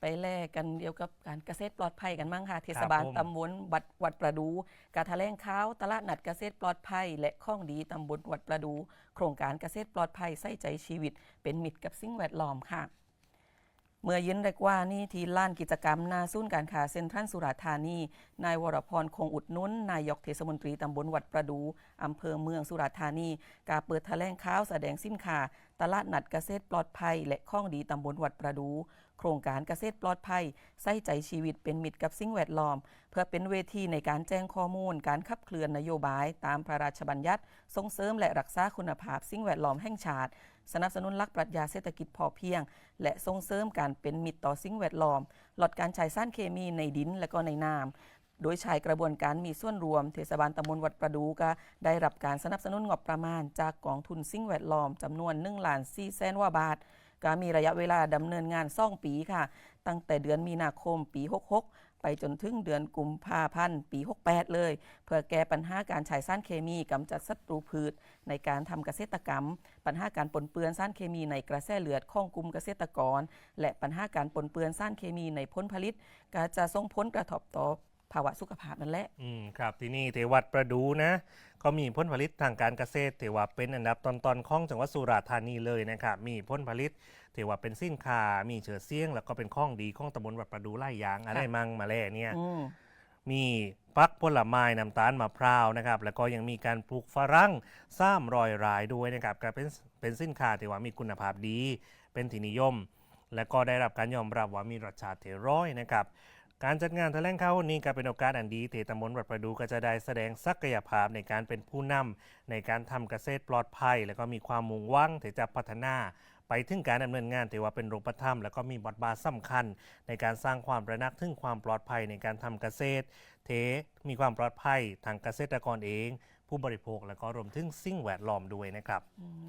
ไปแลกกันเดียวกับการเกษตรปลอดภัยกันมั่งค่ะเทศบาลผมตำบลวัดวัดประดูการแถลงข่าวตลาดนัดเกษตรปลอดภัย และข้องดีตำบลวัดประดู โครงการเกษตรปลอดภัยใส่ใจชีวิต เป็นมิตรกับสิ่งแวดล้อมค่ะเมื่อเย็นแรกว่านี่ที่ล้านกิจกรรมหนาศูนย์การค้าเซ็นทรัลสุราษฎร์ธานี นายวรพรคงอุดหนุนนายกเทศมนตรีตำบลวัดประดูอำเภอเมืองสุราษฎร์ธานีกาเปิดแถลงข่าวแสดงสินค้า ตลาดนัดเกษตรปลอดภัย และข้องดีตำบลวัดประดู โครงการเกษตรปลอดภัย ใส่ใจชีวิตเป็นมิตรกับสิ่งแวดล้อม เพื่อเป็นเวทีในการแจ้งข้อมูล การขับเคลื่อนนโยบาย ตามพระราชบัญญัติ ส่งเสริมและรักษาคุณภาพสิ่งแวดล้อมแห่งชาติ สนับสนุนหลักปรัชญาเศรษฐกิจพอเพียง และส่งเสริมการเป็นมิตรต่อสิ่งแวดล้อมลดการใช้สารเคมีในดินและก็ในน้ำ โดยใช้กระบวนการมีส่วนรวม เทศบาลตำบลวัดประดูก็ได้รับการสนับสนุนงบประมาณ จากกองทุนสิ่งแวดล้อมจำนวน1ล้าน4แสนว่าบาท ก็มีระยะเวลาดำเนินงานซ่องปีค่ะ ตั้งแต่เดือนมีนาคมปี 66 ไปจนถึงเดือนกุมภาพันธ์ปี 68 เลย เพื่อแก้ปัญหาการใช้สารเคมีกำจัดศัตรูพืช ในการทำเกษตรกรรม ปัญหาการปนเปื้อนสารเคมีในกระแสเลือดของกลุ่มเกษตรกร และปัญหาการปนเปื้อนสารเคมีในผลผลิต ก็จะส่งผลกระทบต่อ ภาวะสุขภาพนั่นแหละ อืมครับที่นี่เทวัดประดูนะ ก็มีผลผลิตทางการเกษตรถือว่าเป็นอันดับตอนๆของจังหวัดสุราษฎร์ธานีเลยนะครับมีผลผลิตถือว่าเป็นสินค้ามีเชื้อเสียง แล้วก็เป็นข้องดีของตำบลวัดประดูไล่ยางอะไรมั่งมาแล่เนี่ยอืม มีปักผลไม้น้ำตาลมะพร้าวนะครับแล้วก็ยังมีการปลูกฝรั่งซ้ำรอยรายด้วยนะครับก็เป็นเป็นสินค้าที่ว่ามีคุณภาพดี เป็นที่นิยม และก็ได้รับการยอมรับว่ามีรสชาติที่ร้อยนะครับ การจัดงานแถลงข่าววันนี้ก็เป็นโอกาสอันดีที่ตำบลวัดประดูก็จะได้แสดงศักยภาพในการเป็นผู้นำในการทำเกษตรปลอดภัย และก็มีความมุ่งหวังที่จะพัฒนาไปถึงการดำเนินงานที่ว่าเป็นรูปธรรมและก็มีบทบาทสำคัญ ในการสร้างความระนักถึงความปลอดภัยในการทำเกษตร เทมีความปลอดภัยทางเกษตรกรเอง ผู้บริโภคและก็รวมถึงสิ่งแวดล้อมด้วยนะครับ